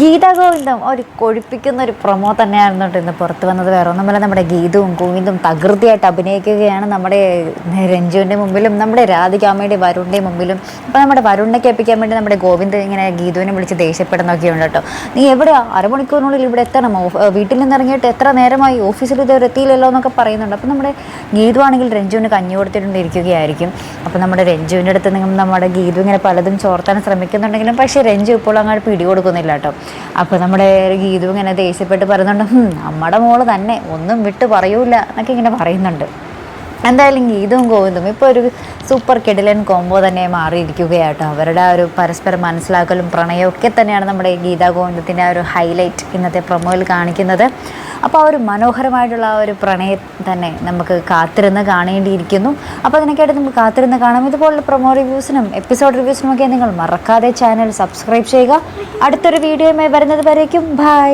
ഗീതാ ഗോവിന്ദം ഒരു കൊഴിപ്പിക്കുന്ന ഒരു പ്രൊമോ തന്നെയായിരുന്നു കേട്ടോ ഇന്ന് പുറത്ത് വന്നത്. വേറെ ഒന്നുമല്ല നമ്മുടെ ഗീതവും ഗോവിന്ദും തകൃതിയായിട്ട് അഭിനയിക്കുകയാണ് നമ്മുടെ രഞ്ജുവിന്റെ മുമ്പിലും നമ്മുടെ രാധികാമ്മയുടെ വരുണിന്റെ മുമ്പിലും. അപ്പോൾ നമ്മുടെ വരുണിനെ കേൾപ്പിക്കാൻ വേണ്ടി നമ്മുടെ ഗോവിന്ദ് ഇങ്ങനെ ഗീതുവിനെ വിളിച്ച് ദേഷ്യപ്പെടുന്നൊക്കെ ഉണ്ട് കേട്ടോ. നീ എവിടെ? അരമണിക്കൂറിനുള്ളിൽ ഇവിടെ എത്തണം. വീട്ടിൽ നിന്ന് ഇറങ്ങിയിട്ട് എത്ര നേരമായി ഓഫീസിൽ ഇതുവരെ എത്തിയില്ലല്ലോ എന്നൊക്കെ പറയുന്നുണ്ട്. അപ്പോൾ നമ്മുടെ ഗീതു ആണെങ്കിൽ രഞ്ജുവിന് കഞ്ഞി കൊടുത്തിട്ടുണ്ടിരിക്കുകയായിരിക്കും. അപ്പോൾ നമ്മുടെ രഞ്ജുവിന്റെ അടുത്ത് നിങ്ങൾ നമ്മുടെ ഗീതു ഇങ്ങനെ പലതും ചോർത്താൻ ശ്രമിക്കുന്നുണ്ടെങ്കിലും പക്ഷേ രഞ്ജു ഇപ്പോൾ അങ്ങോട്ട് പിടി കൊടുക്കുന്നില്ല കേട്ടോ. അപ്പോൾ നമ്മുടെ ഗീതു ഇങ്ങനെ ദേഷ്യപ്പെട്ട് പറയുന്നുണ്ട് "ഹും, നമ്മുടെ മോൾ തന്നെ ഒന്നും വിട്ട് പറയൂല എന്നൊക്കെ ഇങ്ങനെ പറയുന്നുണ്ട്. എന്തായാലും ഗീതവും ഗോവിന്ദും ഇപ്പോൾ ഒരു സൂപ്പർ കിടിലൻ കോംബോ തന്നെ മാറിയിരിക്കുകയാട്ടോ. അവരുടെ ആ ഒരു പരസ്പര മനസ്സിലാക്കലും പ്രണയവും ഒക്കെ തന്നെയാണ് നമ്മുടെ ഗീതാ ഗോവിന്ദത്തിന്റെ ആ ഒരു ഹൈലൈറ്റ് ഇന്നത്തെ പ്രൊമോയിൽ കാണിക്കുന്നത്. അപ്പോൾ ആ ഒരു മനോഹരമായിട്ടുള്ള ആ ഒരു പ്രണയം തന്നെ നമുക്ക് കാത്തിരുന്ന് കാണേണ്ടിയിരിക്കുന്നു. അപ്പോൾ അതിനൊക്കെയായിട്ട് നമുക്ക് കാത്തിരുന്ന് കാണാം. ഇതുപോലുള്ള പ്രൊമോ റിവ്യൂസിനും എപ്പിസോഡ് റിവ്യൂസിനും ഒക്കെ നിങ്ങൾ മറക്കാതെ ചാനൽ സബ്സ്ക്രൈബ് ചെയ്യുക. അടുത്തൊരു വീഡിയോയുമായി വരുന്നത് വരേക്കും. ബൈ